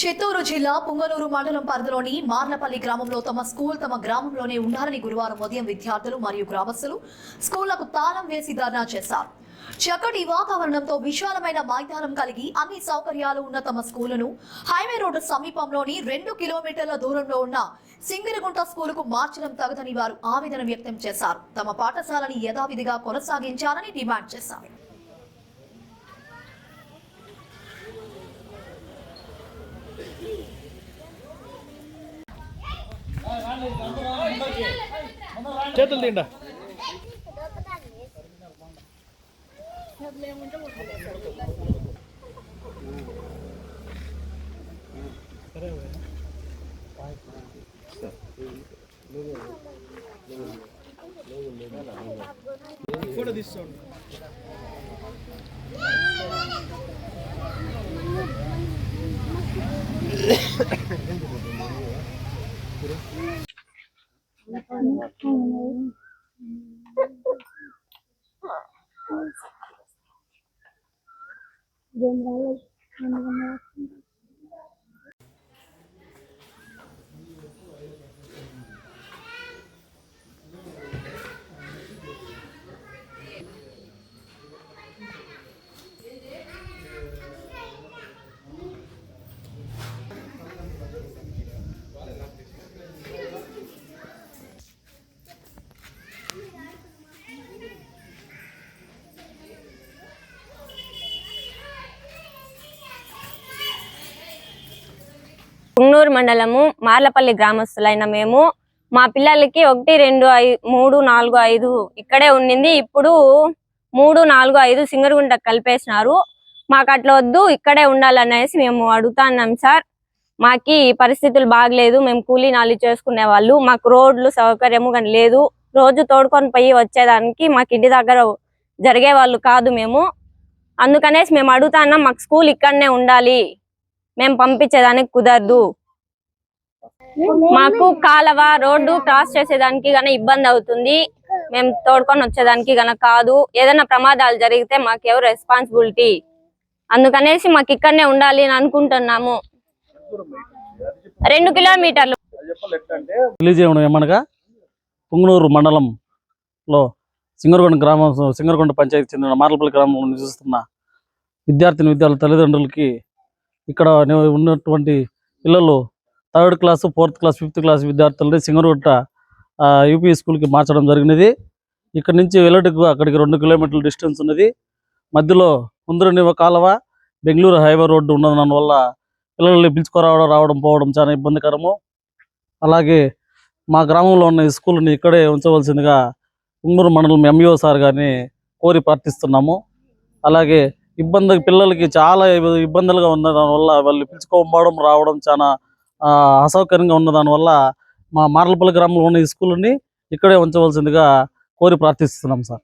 చిత్తూరు జిల్లా పుంగనూరు మండలం పరిధిలోని మార్లపల్లి గ్రామంలో తమ స్కూల్ తమ గ్రామంలోనే ఉండాలని గురువారం ఉదయం విద్యార్థులు మరియు గ్రామస్తులు స్కూళ్ళకు తాళం వేసి ధర్నా చేశారు. చక్కటి వాతావరణంతో విశాలమైన మైదానం కలిగి అన్ని సౌకర్యాలు ఉన్న తమ స్కూలును హైవే రోడ్డు సమీపంలోని రెండు కిలోమీటర్ల దూరంలో ఉన్న సింగిరిగుంట స్కూలుకు మార్చడం తగదని వారు ఆవేదన వ్యక్తం చేశారు. తమ పాఠశాలని యథావిధిగా కొనసాగించాలని డిమాండ్ చేశారు. చేతులు తిండా ఫోటో తీసుకోండి. General, ano na పుంగనూరు మండలము మార్లపల్లి గ్రామస్తులైన మేము. మా పిల్లలకి ఒకటి రెండు ఐ మూడు నాలుగు ఐదు ఇక్కడే ఉండింది. ఇప్పుడు మూడు నాలుగు ఐదు సింగరగుంట కలిపేసినారు. మాకు అట్లా వద్దు ఇక్కడే ఉండాలనేసి మేము అడుగుతున్నాం సార్. మాకి పరిస్థితులు బాగలేదు మేము కూలీ నాలి చేసుకునే వాళ్ళు. మాకు రోడ్లు సౌకర్యము కానీ లేదు. రోజు తోడుకొని పోయి వచ్చేదానికి మాకు ఇంటి దగ్గర జరిగే వాళ్ళు కాదు మేము. అందుకనేసి మేము అడుగుతున్నాం మాకు స్కూల్ ఇక్కడనే ఉండాలి. మేము పంపించేదానికి కుదరదు. మాకు కాలవ రోడ్డు క్రాస్ చేసేదానికి గన ఇబ్బంది అవుతుంది. మేము తోడుకొని వచ్చేదానికి గన కాదు. ఏదైనా ప్రమాదాలు జరిగితే మాకు ఎవరు రెస్పాన్సిబిలిటీ అందుకనేసి మాకు ఇక్కడనే ఉండాలి అని అనుకుంటున్నాము. రెండు కిలోమీటర్లు. తెలియజేయడం ఏమనగా? పుంగనూరు మండలంలో సింగరగొండ గ్రామం సింగరగొండ పంచాయతీ చెందిన మార్లపల్లి గ్రామంలో నివసిస్తున్న విద్యార్థిని విద్యార్థుల తల్లిదండ్రులకి ఇక్కడ ఉన్నటువంటి పిల్లలు third class fourth class fifth class విద్యార్థులని Singaragutta UP స్కూల్కి మార్చడం జరిగినది. ఇక్కడ నుంచి వెళ్ళటకు అక్కడికి రెండు కిలోమీటర్ల డిస్టెన్స్ ఉన్నది. మధ్యలో ముందురనివ ఒక కాలువ బెంగళూరు హైవే రోడ్డు ఉన్నదాని దానివల్ల పిల్లల్ని పిలుచుకురావడం రావడం పోవడం చాలా ఇబ్బందికరము. అలాగే మా గ్రామంలో ఉన్న ఈ స్కూల్ని ఇక్కడే ఉంచవలసిందిగా ఉంగూరు మండలం ఎంఈఓ సార్ గారిని కోరి ప్రార్థిస్తున్నాము. అలాగే ఇబ్బంది పిల్లలకి చాలా ఇబ్బందులుగా ఉన్న దానివల్ల వాళ్ళు పిలుచుకోవడం రావడం చాలా ఆ, అసౌకర్యంగా ఉన్న దానివల్ల మా మార్లపల్లి గ్రామంలో ఉన్న ఈ స్కూల్ని ఇక్కడే ఉంచవలసిందిగా కోరి ప్రార్థిస్తున్నాం సార్.